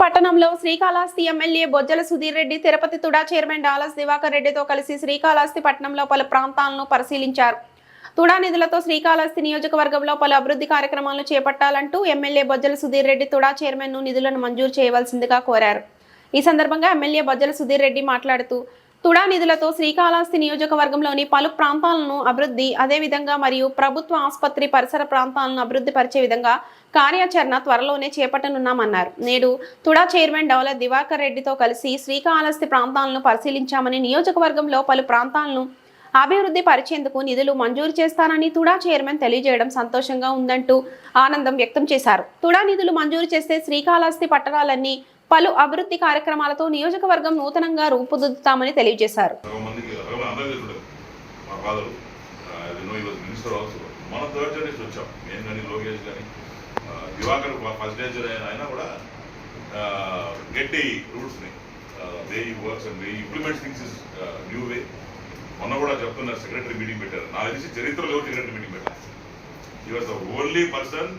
పట్టణంలో Srikalahasti MLA Bojjala Sudheer Reddy Tirupati TUDA chairman Dollars Divakar రెడ్డితో కలిసి శ్రీకాళహస్తి పట్టణంలో పలు ప్రాంతాలను పరిశీలించారు. తుడా నిధులతో శ్రీకాళహస్తి నియోజకవర్గంలో పలు అభివృద్ధి కార్యక్రమాలను చేపట్టాలంటూ ఎమ్మెల్యే బొజ్జల సుధీర్ రెడ్డి తుడా చైర్మన్ను నిధులను మంజూరు చేయవలసిందిగా కోరారు. ఈ సందర్భంగా ఎమ్మెల్యే బొజ్జల సుధీర్ రెడ్డి మాట్లాడుతూ తుడా నిధులతో శ్రీకాళహస్తి నియోజకవర్గంలోని పలు ప్రాంతాలను అభివృద్ధి అదేవిధంగా మరియు ప్రభుత్వ ఆసుపత్రి పరిసర ప్రాంతాలను అభివృద్ధి పరిచే విధంగా కార్యాచరణ త్వరలోనే చేపట్టనున్నామన్నారు. నేడు తుడా చైర్మన్ డౌల దివాకర్ రెడ్డితో కలిసి శ్రీకాళహస్తి ప్రాంతాలను పరిశీలించామని నియోజకవర్గంలో పలు ప్రాంతాలను అభివృద్ధి పరిచేందుకు నిధులు మంజూరు చేస్తానని తుడా చైర్మన్ తెలియజేయడం సంతోషంగా ఉందంటూ ఆనందం వ్యక్తం చేశారు. తుడా నిధులు మంజూరు చేస్తే శ్రీకాళహస్తి పట్టణాలన్నీ పలు అభివృద్ధి కార్యక్రమాలతో నియోజకవర్గం నూతనంగా రూపుదిద్దుతామని తెలియజేశారు. సగం నో ఈ వాజ్ మినిస్టర్ థర్డ్ జనరేషన్ వచ్చాం. నేను కానీ లోకేష్ కానీ దివాకర్ ఫస్ట్ జనరేషన్ అయిన ఆయన కూడా గట్టి రూట్స్ని way works and way implements things is new way మొన్న కూడా చెప్తున్నారు సెక్రటరీ మీటింగ్ పెట్టారు. నాకు తెలిసి చరిత్రలో సెక్రటరీ మీటింగ్ పెట్టారు. ఈ వాజ్ ద ఓన్లీ పర్సన్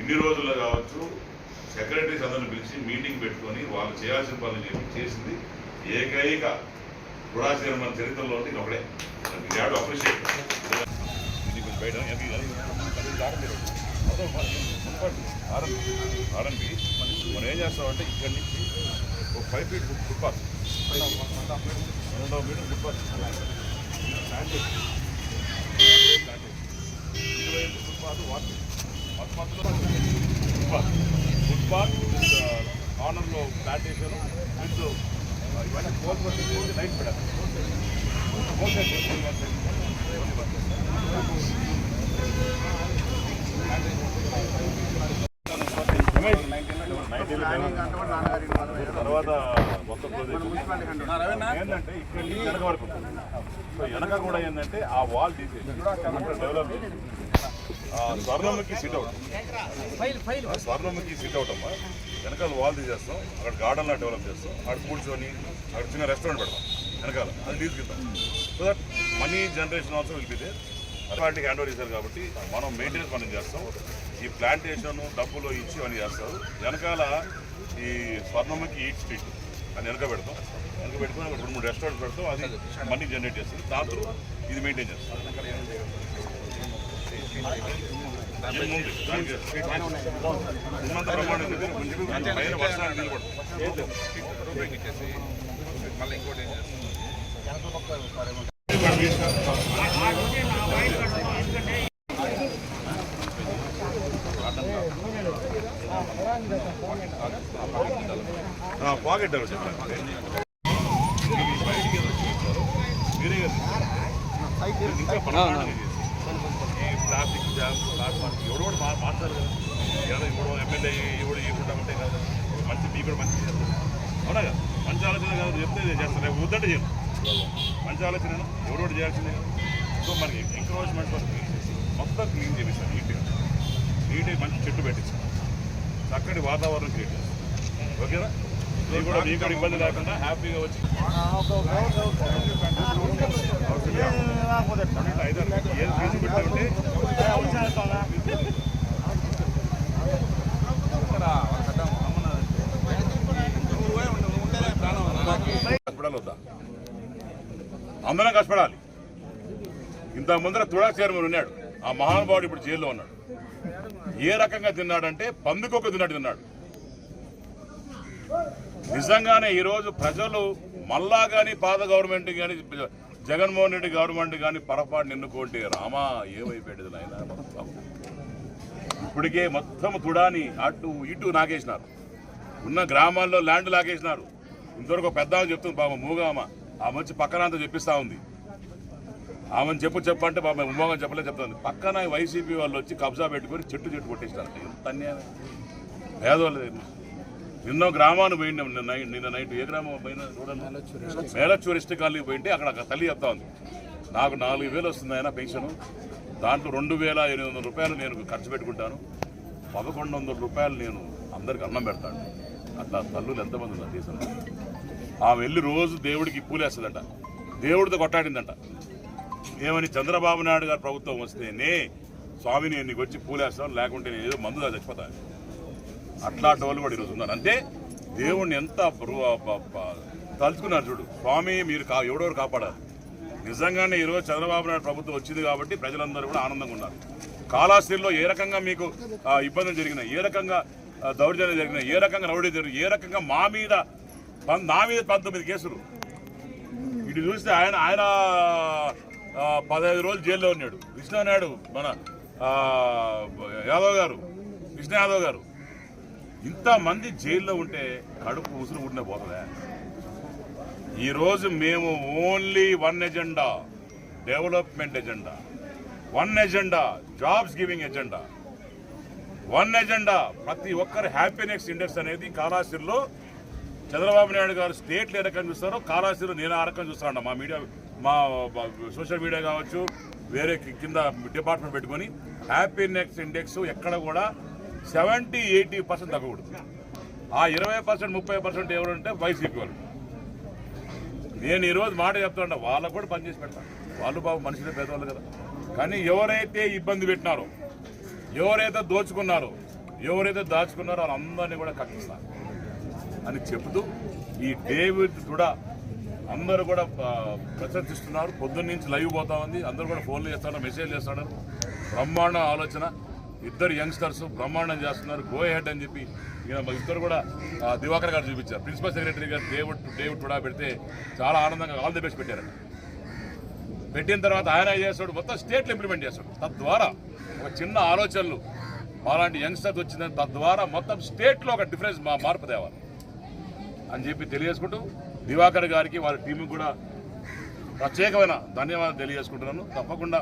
ఇన్ని రోజుల్లో కావచ్చు సెక్రటరీస్ అందరిని పిలిచి మీటింగ్ పెట్టుకొని వాళ్ళు చేయాల్సిన పనులు చెప్పి చేసింది ఏకైక గుడాశీరం మన చరిత్రలో ఉంటే ఒకడే అప్రిషియేట్. ఆర్ఎంపి మనం ఏం చేస్తామంటే ఇక్కడి నుంచి ఒక ఫైవ్ ఫీట్ ఫుట్పాత్ రెండవ మీటర్ ఫుట్పాత్ ఇరవై ఫుట్పాత్ వాటర్ మధ్యలో ఫుట్పాత్ ఫుట్పాత్ కార్నర్లో ప్లాంటేషన్ విత్ ఇవన్నీ ఫోర్ పర్సెంట్ లైట్ పెడాలి తర్వాత మొత్తం ఏంటంటే ఇక్కడ వెనక వరకు. సో వెనక కూడా ఏంటంటే ఆ వాల్ తీసేసి డెవలప్ చేసి ఆ స్వర్ణముఖి సిట్ అవుట్ ఆ స్వర్ణముఖి సిట్ అవుట్ అమ్మా. వెనకాల వాల్ తీసేస్తాం. అక్కడ గార్డెన్ లా డెవలప్ చేస్తాం. అక్కడ కూర్చొని అక్కడ చిన్న రెస్టారెంట్ పెడతాం. వెనకాల. అది తీసుకెళ్తాం. So that money generation also will be there అథారిటీకి hand over చేశారు కాబట్టి మనం మెయింటెనెన్స్ మనం చేస్తాం. ఈ ప్లాంటేషన్ డబ్బులో ఇచ్చి అని చేస్తారు. వెనకాల ఈ స్వర్ణముఖి ఈట్ స్ట్రీట్ అని వెనక పెడతాం. వెనక పెట్టుకుని అక్కడ రెండు మూడు రెస్టారెంట్ పెడతాం. అది మనీ జనరేట్ చేస్తుంది. దాంతో ఇది మెయింటైన్ చేస్తాం. ఏముంది? దానికి పాకెట్ చెప్పండి మీరే కదా ప్లాస్టిక్ జామ్ ప్లాస్టిక్ ఎవడు కూడా మార్చాలి కదా ఎవడో ఇప్పుడు ఎమ్మెల్యే ఎవడు ఇవ్వకుండా ఉంటే కదా మంచి మీ కూడా మంచి చేస్తారు అవునా కదా మంచి ఆలోచన కాదు చెప్తే నేను చేస్తాను రేపు వద్దంటే చేయను మంచి ఆలోచన ఎవడు కూడా చేయాల్సిందే కదా సో మనకి ఎంకరేజ్మెంట్ వరకు మొత్తం క్లీన్ చేపిస్తాను నీట్గా నీట్గా మంచి చెట్టు పెట్టిస్తాను చక్కటి వాతావరణం క్రియేట్ చేస్తాను ఓకేనా మీకు కూడా మీకు కూడా ఇబ్బంది లేకుండా హ్యాపీగా వచ్చి ఐదారు ఏది ఫీజు అందరం కష్టపడాలి. ఇంత ముందర తుడా చైర్మన్ ఉన్నాడు. ఆ మహానుభావుడు ఇప్పుడు జైల్లో ఉన్నాడు. ఏ రకంగా తిన్నాడంటే పందుకొక్క తిన్నట్టు తిన్నాడు. నిజంగానే ఈరోజు ప్రజలు మళ్ళా కానీ పాత గవర్నమెంట్ కానీ జగన్మోహన్ రెడ్డి గవర్నమెంట్ కానీ పొరపాటు నిన్నుకోండి రామా ఏమైపోయాడు నాయన? ఇప్పటికే మొత్తం తుడాని అటు ఇటు నాకేసినారు ఉన్న గ్రామాల్లో ల్యాండ్ లాగేసినారు. ఇంతవరకు పెద్ద చెప్తుంది బాబా మూగామా. ఆ మంచి పక్కన అంతా చెప్పిస్తా ఉంది. ఆమెను చెప్పు చెప్పంటే బాబా ఉమ్మోగం చెప్పలేదు చెప్తుంది పక్కన వైసీపీ వాళ్ళు వచ్చి కబ్జా పెట్టుకొని చెట్టు చెట్టు కొట్టేసినారు. ఎంత అన్యాయం. పేదవాళ్ళు నిన్న గ్రామాన్ని పోయింది నిన్న నైట్ నిన్న నైట్ ఏ గ్రామం పోయినా చూడండి. మేలచ్చూరు ఇష్ట కాలనీకి పోయింటే అక్కడ తల్లి చెప్తా ఉంది. నాకు నాలుగు వేలు వస్తుంది ఆయన పెన్షన్. దాంట్లో రెండు వేల ఎనిమిది వందల రూపాయలు నేను ఖర్చు పెట్టుకుంటాను. పదకొండు వందల రూపాయలు నేను అందరికి అన్నం పెడతాను. అట్లా తల్లులు ఎంతమంది ఉన్నారు దేశంలో? ఆమె వెళ్ళి రోజు దేవుడికి పూలేస్తుందంట. దేవుడితో కొట్టాడిందంట ఏమని చంద్రబాబు నాయుడు గారు ప్రభుత్వం వస్తేనే స్వామిని నేను నీకు వచ్చి పూలేస్తాను లేకుంటే నేను ఏదో మందుగా చచ్చిపోతాను అట్లాంటి వాళ్ళు కూడా ఈరోజు ఉన్నారు. అంటే దేవుణ్ణి ఎంత తలుచుకున్నారు చూడు. స్వామి మీరు కా ఎవడెవరు కాపాడారు? నిజంగానే ఈరోజు చంద్రబాబు నాయుడు ప్రభుత్వం వచ్చింది కాబట్టి ప్రజలందరూ కూడా ఆనందంగా ఉన్నారు. కాళాస్త్రిలో ఏ రకంగా మీకు ఇబ్బందులు జరిగినాయి? ఏ రకంగా దౌర్జన్యం జరిగినాయి? ఏ రకంగా రౌడీ జరిగినాయి? ఏ రకంగా మా మీద నా మీద పంతొమ్మిది కేసులు. ఇటు చూస్తే ఆయన ఆయన పదహైదు రోజులు జైల్లో ఉన్నాడు. కృష్ణానాయుడు మన యాదవ్ గారు విష్ణు యాదవ్ గారు ఇంతమంది జైల్లో ఉంటే కడుపు ఉసురు ఉండే పోతుందా? ఈరోజు మేము only one agenda development agenda one agenda jobs giving agenda. One agenda ప్రతి ఒక్కరు హ్యాపీనెస్ ఇండెక్స్ అనేది కాళాశ్రీలో చంద్రబాబు నాయుడు గారు స్టేట్లు ఏ రకంగా చూస్తారో కాళాశ్రీలో నేను ఆ రకంగా చూస్తాను మా మీడియా మా సోషల్ మీడియా కావచ్చు వేరే కింద డిపార్ట్మెంట్ పెట్టుకొని హ్యాపీనెస్ ఇండెక్స్ ఎక్కడ కూడా సెవెంటీ ఎయిటీ పర్సెంట్ తగ్గకూడదు. ఆ ఇరవై పర్సెంట్ ముప్పై పర్సెంట్ ఎవరంటే వైసీపీ వాళ్ళు. నేను ఈరోజు మాట చెప్తాను వాళ్ళకు కూడా పనిచేసి పెడతాను వాళ్ళు బాబు మనుషులే పేదవాళ్ళు కదా. కానీ ఎవరైతే ఇబ్బంది పెట్టినారో ఎవరైతే దోచుకున్నారో ఎవరైతే దాచుకున్నారో వాళ్ళందరినీ కూడా కట్టిస్తారు అని చెబుతూ ఈ డేవిడ్ కూడా అందరూ కూడా ప్రశంసిస్తున్నారు. పొద్దున్న నుంచి లైవ్ పోతా ఉంది. అందరూ కూడా ఫోన్లు చేస్తున్నారు మెసేజ్ చేస్తున్నారు బ్రహ్మాండ ఆలోచన. ఇద్దరు యంగ్స్టర్స్ బ్రహ్మాండం చేస్తున్నారు. గో హెడ్ అని చెప్పి మా ఇద్దరు కూడా దివాకర్ గారు చూపించారు. ప్రిన్సిపల్ సెక్రటరీ గారు డేవిడ్ డేవిడ్ కూడా పెడితే చాలా ఆనందంగా ఆల్ ది బెస్ట్ పెట్టారు పెట్టిన తర్వాత ఆయన చేస్తాడు? మొత్తం స్టేట్లు ఇంప్లిమెంట్ చేస్తాడు. తద్వారా ఒక చిన్న ఆలోచనలు అలాంటి యంగ్స్టర్స్ వచ్చిందని తద్వారా మొత్తం స్టేట్లో ఒక డిఫరెన్స్ మా మార్పు తేవాలి. అని చెప్పి తెలియజేసుకుంటూ దివాకర్ గారికి వాళ్ళ టీంకి కూడా ప్రత్యేకమైన ధన్యవాదాలు తెలియజేసుకుంటున్నాను. తప్పకుండా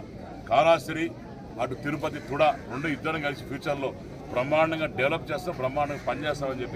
కాళాశ్రీ అటు తిరుపతి తుడ రెండు ఇద్దరం కలిసి ఫ్యూచర్లో బ్రహ్మాండంగా డెవలప్ చేస్తాం బ్రహ్మాండంగా పనిచేస్తామని చెప్పి